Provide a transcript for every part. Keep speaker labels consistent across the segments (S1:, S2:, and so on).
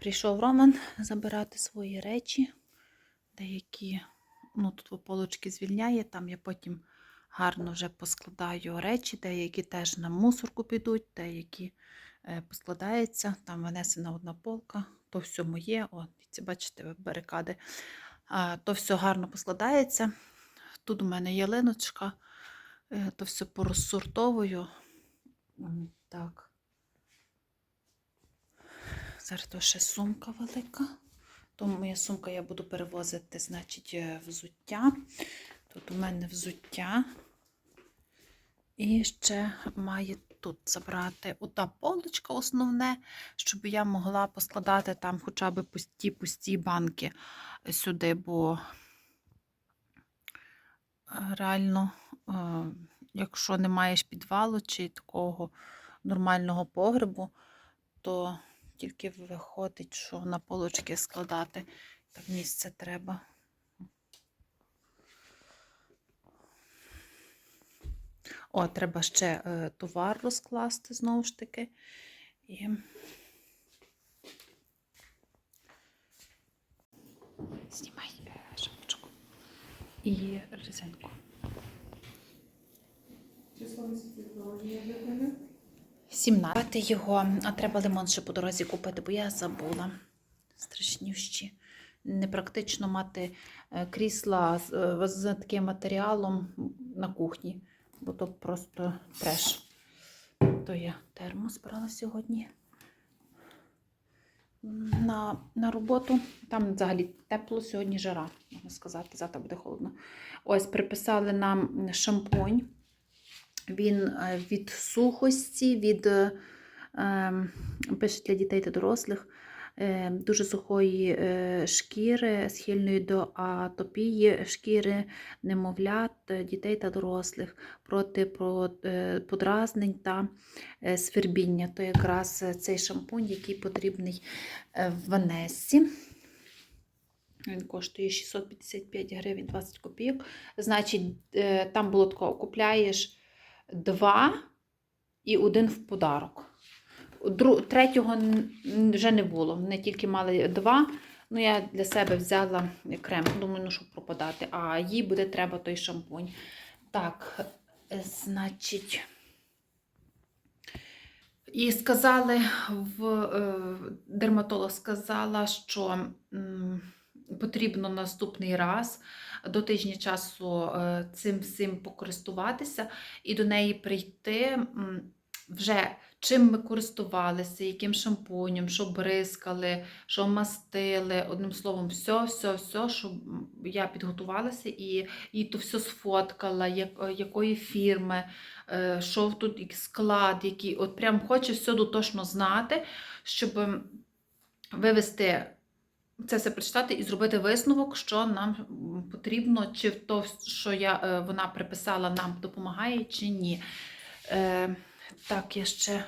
S1: Прийшов Роман забирати свої речі. Деякі, ну тут полочки звільняє, там я потім гарно вже поскладаю речі, деякі теж на мусорку підуть, деякі е, поскладаються. Там винесена одна полка, то все моє. О, бачите, барикади. То все гарно поскладається. Тут у мене ялиночка, е, то все порозсортовую. Так. Зараз то ще сумка велика. Тому моя сумка я буду перевозити, значить, е, взуття. Тут у мене взуття. І ще має тут забрати ота полочка основне, щоб я могла поскладати там хоча б пусті пусті банки сюди, бо е, реально, е, якщо не маєш підвалу чи такого нормального погребу, то тільки виходить, що на полочки складати. Так місце треба. О, треба ще е, товар розкласти знову ж таки. І... Знімай е, шапочку. І резинку.
S2: Число місяців?
S1: 17 його, а треба лимон ще по дорозі купити, бо я забула. Страшнющі. Непрактично мати е, крісла з, е, з таким матеріалом на кухні, бо то просто треш. То я термос брала сьогодні на, на роботу. Там взагалі тепло, сьогодні жара, можна сказати, завтра буде холодно. Ось приписали нам шампунь. Він е, від сухості, від е, ем, пише для дітей та дорослих, е, дуже сухої шкіри, схильної до атопії шкіри немовлят, дітей та дорослих проти подразнень та свербіння. То якраз цей шампунь, який потрібний в Ванессі. Він коштує 655 гривень 20 копійок. Значить, там було такого, купляєш два і один в подарок. Третього вже не було. Вони тільки мали два. Ну, я для себе взяла крем. Думаю, ну що пропадати. А їй буде треба той шампунь. Так, значить. І сказали, в, е, дерматолог сказала, що потрібно наступний раз до тижня часу е, цим всім покористуватися і до неї прийти вже чим ми користувалися, яким шампунем, що бризкали, що мастили. Одним словом, все, все, все, щоб я підготувалася і, і то все сфоткала, як, якої фірми, е, що тут склад, який. От прям хоче все дотошно знати, щоб вивести це все прочитати і зробити висновок, що нам потрібно, чи то, що я, е, вона приписала, нам допомагає, чи ні. Е, так, я ще.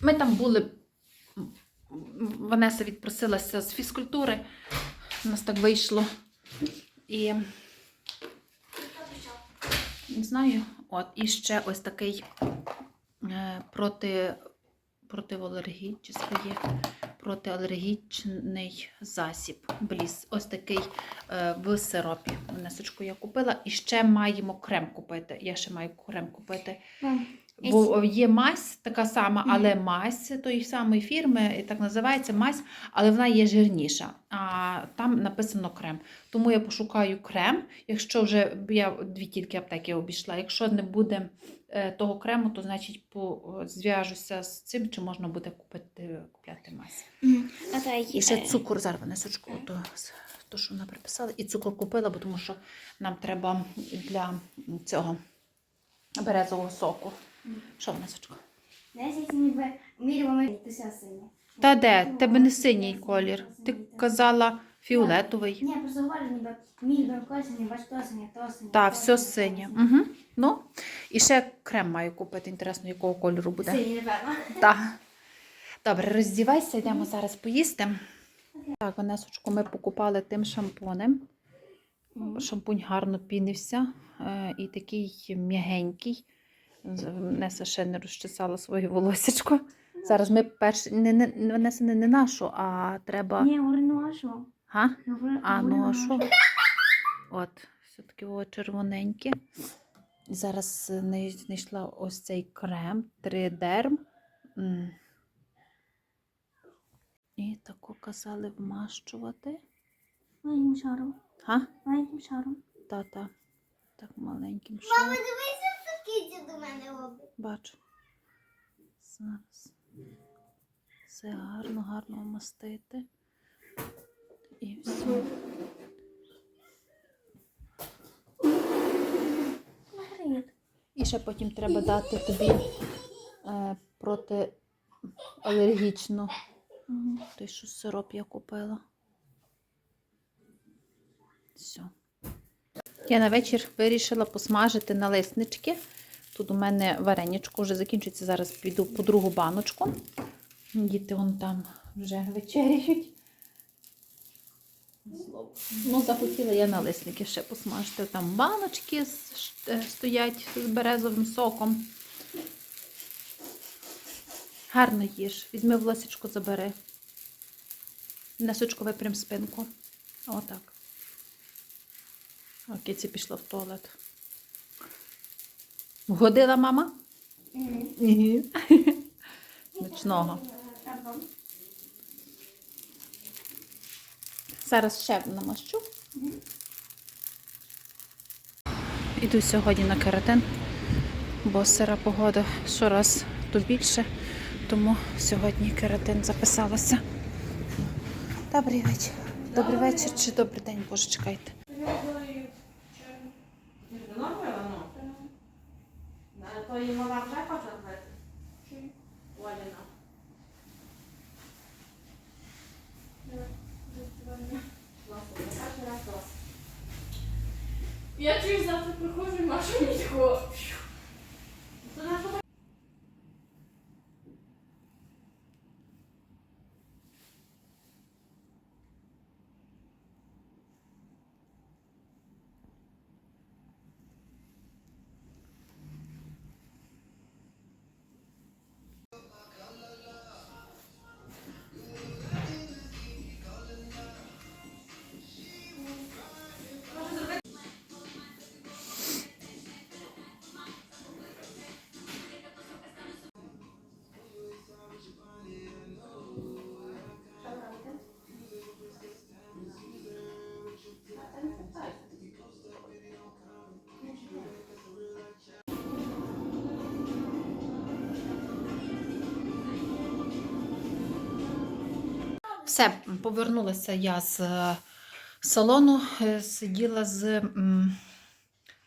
S1: Ми там були. Ванеса відпросилася з фізкультури. У нас так вийшло. І не знаю. От, і ще ось такий е, проти, протиалергій, чи своє протиалергічний засіб. Бліс. Ось такий е, в сиропі. Внесочку я купила. І ще маємо крем купити. Я ще маю крем купити. Бо є мазь така сама, але мазь тої самої фірми, і так називається мазь, але вона є жирніша. А там написано крем. Тому я пошукаю крем. Якщо вже я дві тільки аптеки обійшла. Якщо не буде е, того крему, то значить по, зв'яжуся з цим, чи можна буде купити купляти мазь.
S2: А та
S1: І ще цукор зараз несочку, то, то, що вона приписала. І цукор купила, бо тому що нам треба для цього березового соку. Що?
S2: Десять ніби міряємо ти ся синя.
S1: Та де? Тебе не синій колір. Ти казала фіолетовий.
S2: Ні, просто говорю, ніби мільбер косині, бач то синя, то синя.
S1: Та,
S2: то
S1: все синє. Угу. Ну, і ще крем маю купити. Інтересно, якого кольору буде.
S2: Синій, напевно.
S1: Так. Добре, роздівайся, йдемо зараз поїсти. Так, Ванесочку, ми покупали тим шампунем. Шампунь гарно пінився е, і такий м'ягенький. Неса ще не розчесала своє волосечко. Зараз ми перш не, не, не внесені не нашу, а треба.
S2: Не, говорю нашу.
S1: Га? А, ну що? От, все-таки о, червоненьке. Зараз е, знайшла ось цей крем, тридерм. М. І таку казали вмащувати.
S2: Маленьким шаром.
S1: Га?
S2: Маленьким шаром.
S1: Та-та. Так маленьким шаром.
S3: До мене робить.
S1: Бачу. Зараз. Все гарно, гарно вмастити. І все. І ще потім треба дати тобі е, протиалергічну. Той, що сироп я купила. Все. Я на вечір вирішила посмажити налиснички. Тут у мене вареничко вже закінчується. Зараз піду по другу баночку. Діти вон там вже вечеряють. Ну, захотіла я налисники ще посмажити. Там баночки е, стоять з березовим соком. Гарно їж. Візьми волосечко, забери. Несочко випрям спинку. Отак. О, киці пішла в туалет. Вгодила мама? Ні. Смачного. Зараз ще намащу. Іду сьогодні на каратин, бо сира погода щораз то більше, тому сьогодні каратин записалася. Добрий вечір. Добрий вечір чи добрий день, боже, чекайте.
S4: То їм вона вже хоче робити? Оліна.
S5: Я через завтра приходжу і Маша мені
S1: Все, повернулася я з е, салону, е, сиділа з м,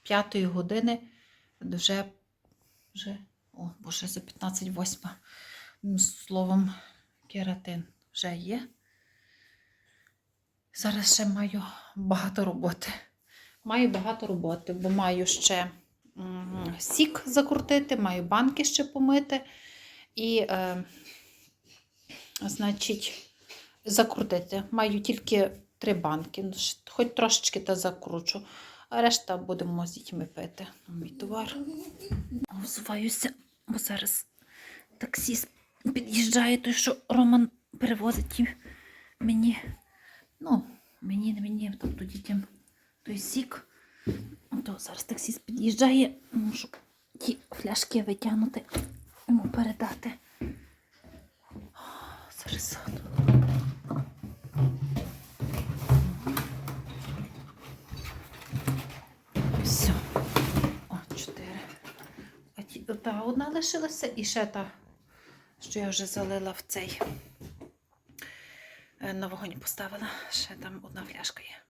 S1: п'ятої години, вже, вже, о боже, за 15 восьма. Словом, кератин вже є. Зараз ще маю багато роботи. Маю багато роботи, бо маю ще сік закрутити, маю банки ще помити. І, е, значить, закрутити. Маю тільки три банки, ну, хоч трошечки та закручу, а решта будемо з дітьми пити. Мій товар. Взуваюся, бо зараз таксіст під'їжджає, той, що Роман перевозить мені. Ну, мені, не мені, тобто дітям той сік. То зараз таксіст під'їжджає, мушу ті фляшки витягнути, йому передати. Зараз. Та одна лишилася і ще та, що я вже залила в цей. е, На вогонь поставила. Ще там одна фляжка є.